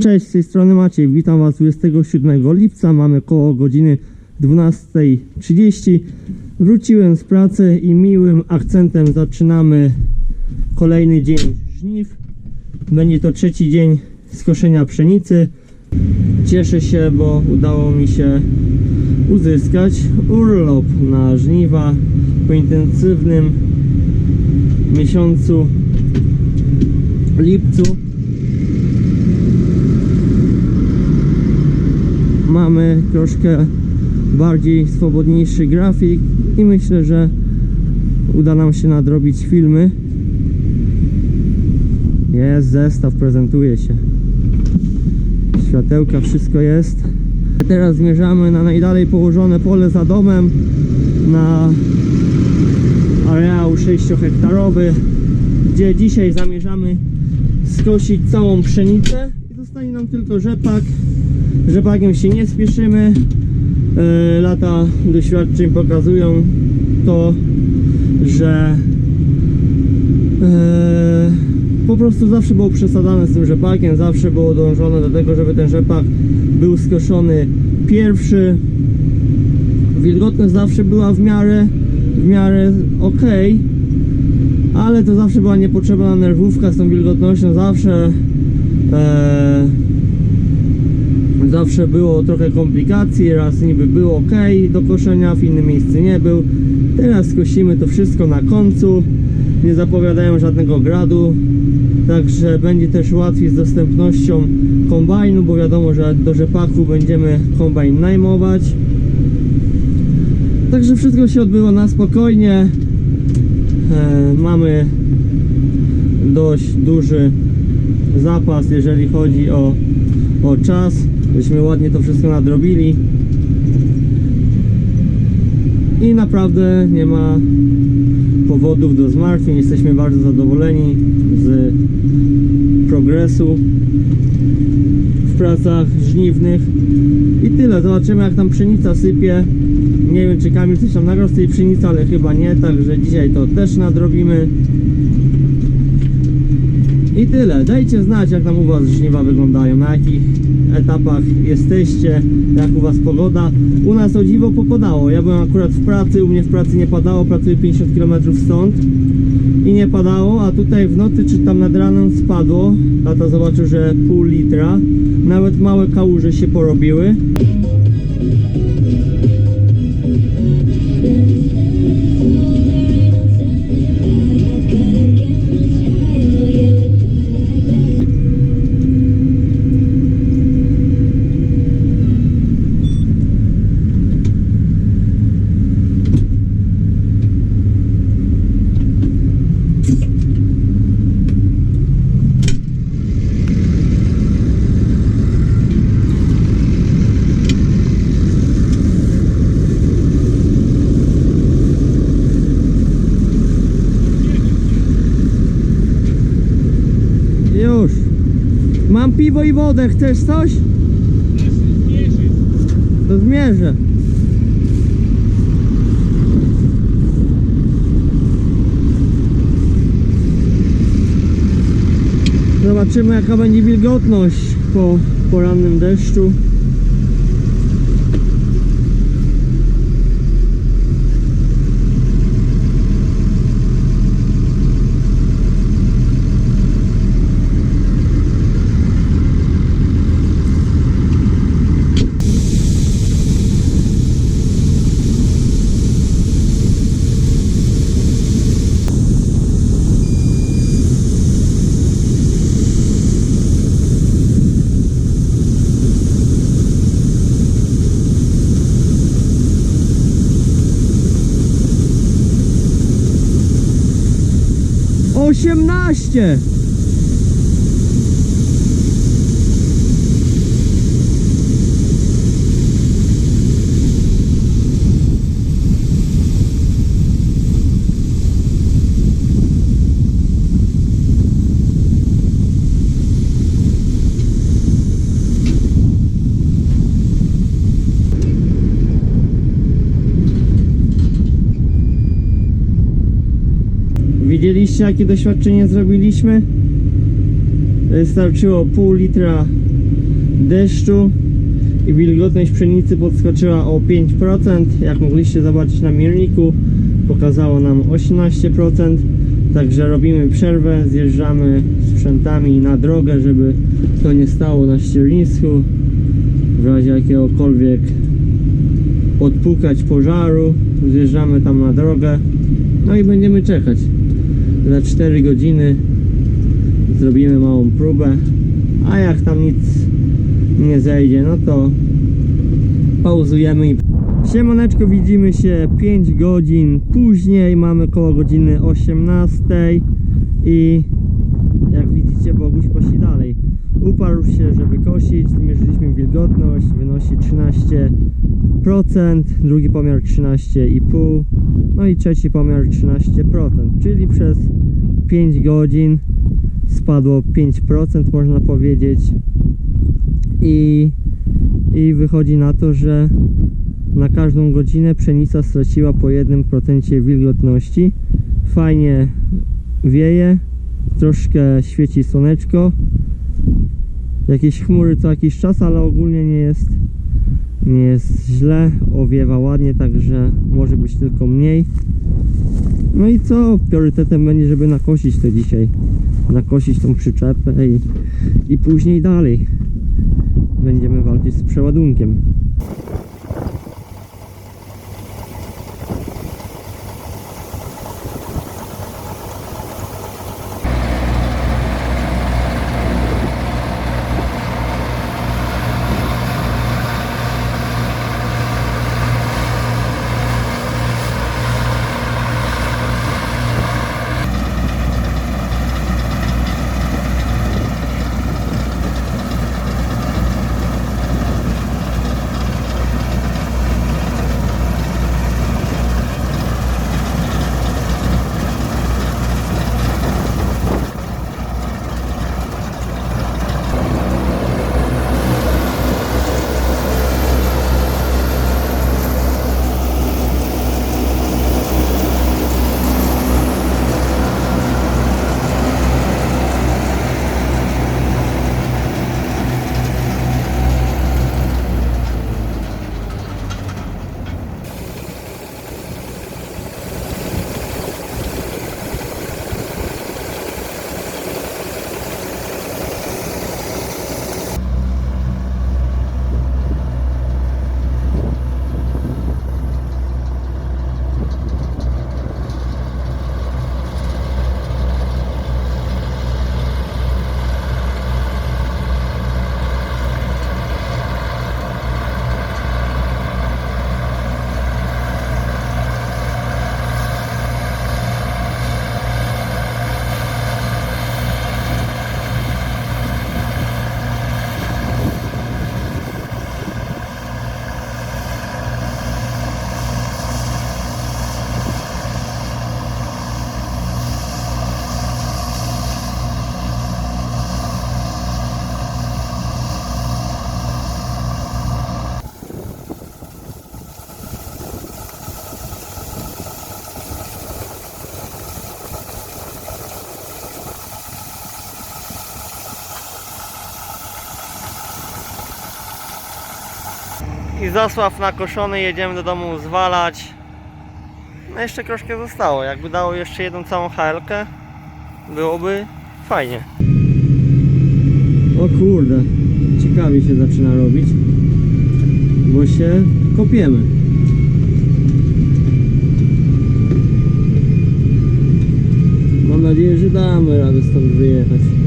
Cześć, z tej strony Maciej, witam Was 27 lipca, mamy koło godziny 12.30. Wróciłem z pracy i miłym akcentem zaczynamy kolejny dzień żniw. Będzie to trzeci dzień skoszenia pszenicy. Cieszę się, bo udało mi się uzyskać urlop na żniwa po intensywnym miesiącu lipcu. Mamy troszkę bardziej swobodniejszy grafik i myślę, że uda nam się nadrobić filmy. Jest zestaw, prezentuje się. Światełka, wszystko jest. Teraz zmierzamy na najdalej położone pole za domem na areał 6 hektarowy, gdzie dzisiaj zamierzamy skosić całą pszenicę i zostanie nam tylko rzepak Rzepakiem się nie spieszymy. E, Lata doświadczeń pokazują to, że e, po prostu zawsze było przesadzane z tym rzepakiem, zawsze było dążone do tego, żeby ten rzepak był skoszony pierwszy. Wilgotność zawsze była w miarę, w miarę ok, ale to zawsze była niepotrzebna nerwówka z tą wilgotnością, zawsze e, Zawsze było trochę komplikacji, raz niby było ok do koszenia, w innym miejscu nie był. Teraz skosimy to wszystko na końcu. Nie zapowiadają żadnego gradu, także będzie też łatwiej z dostępnością kombajnu, bo wiadomo, że do rzepaku będziemy kombajn najmować. Także wszystko się odbyło na spokojnie. E, mamy dość duży zapas, jeżeli chodzi o, o czas. Byśmy ładnie to wszystko nadrobili. I naprawdę nie ma powodów do zmartwień. Jesteśmy bardzo zadowoleni z progresu w pracach żniwnych. I tyle. Zobaczymy jak tam pszenica sypie. Nie wiem czy Kamil coś tam nagrał z tej pszenicy, ale chyba nie, także dzisiaj to też nadrobimy. I tyle. Dajcie znać, jak tam u Was żniwa wyglądają, na jakich etapach jesteście, jak u Was pogoda. U nas o dziwo popadało. Ja byłem akurat w pracy, u mnie w pracy nie padało, pracuję 50 km stąd i nie padało, a tutaj w nocy czy tam nad ranem spadło. Tata zobaczył, że pół litra. Nawet małe kałuże się porobiły. Mam piwo i wodę. Chcesz coś? To zmierzę. Zobaczymy jaka będzie wilgotność po porannym deszczu. Osiemnaście! Widzieliście jakie doświadczenie zrobiliśmy? Wystarczyło pół litra deszczu i wilgotność pszenicy podskoczyła o 5%. Jak mogliście zobaczyć na mierniku, pokazało nam 18%. Także robimy przerwę, zjeżdżamy sprzętami na drogę, żeby to nie stało na ściernisku w razie jakiegokolwiek odpukać pożaru. Zjeżdżamy tam na drogę, no i będziemy czekać. Za 4 godziny zrobimy małą próbę, a jak tam nic nie zejdzie, no to pauzujemy i Siemaneczko, widzimy się 5 godzin później, mamy koło godziny 18 i jak widzicie Boguś kosi dalej. Uparł się, żeby kosić, zmierzyliśmy wilgotność, wynosi 13%, drugi pomiar 13,5%, no i trzeci pomiar 13%, czyli przez 5 godzin spadło 5% można powiedzieć i, i wychodzi na to, że na każdą godzinę pszenica straciła po 1% wilgotności. Fajnie wieje, troszkę świeci słoneczko. Jakieś chmury co jakiś czas, ale ogólnie nie jest nie jest źle, owiewa ładnie, także może być tylko mniej. No i co? Priorytetem będzie, żeby nakosić to dzisiaj. Nakosić tą przyczepę i, i później dalej będziemy walczyć z przeładunkiem. I Zasław nakoszony, jedziemy do domu zwalać. No jeszcze troszkę zostało, jakby dało jeszcze jedną całą HL-kę, byłoby fajnie. O kurde, ciekawie się zaczyna robić, bo się kopiemy. Mam nadzieję, że damy radę stąd wyjechać.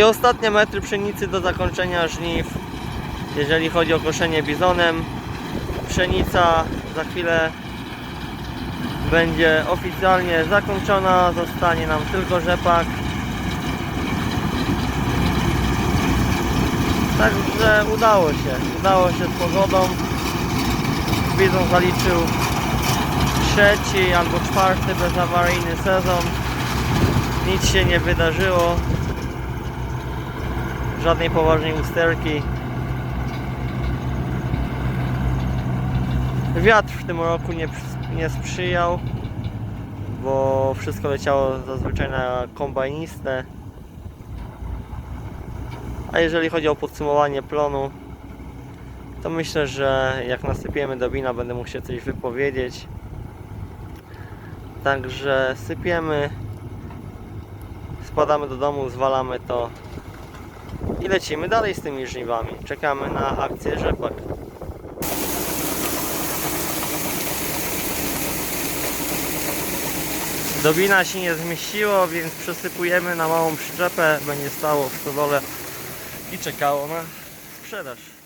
I ostatnie metry pszenicy do zakończenia żniw, jeżeli chodzi o koszenie bizonem. Pszenica za chwilę będzie oficjalnie zakończona. Zostanie nam tylko rzepak. Także udało się. Udało się z pogodą. Bizon zaliczył trzeci albo czwarty bezawaryjny sezon. Nic się nie wydarzyło. Żadnej poważnej usterki. Wiatr w tym roku nie, nie sprzyjał, bo wszystko leciało zazwyczaj na kombajnistę. A jeżeli chodzi o podsumowanie plonu, to myślę, że jak nasypiemy do wina, będę mógł się coś wypowiedzieć. Także sypiemy, spadamy do domu, zwalamy to i lecimy dalej z tymi żniwami. Czekamy na akcję rzepak. Do wina się nie zmieściło, więc przesypujemy na małą przyczepę. Będzie stało w stodole i czekało na sprzedaż.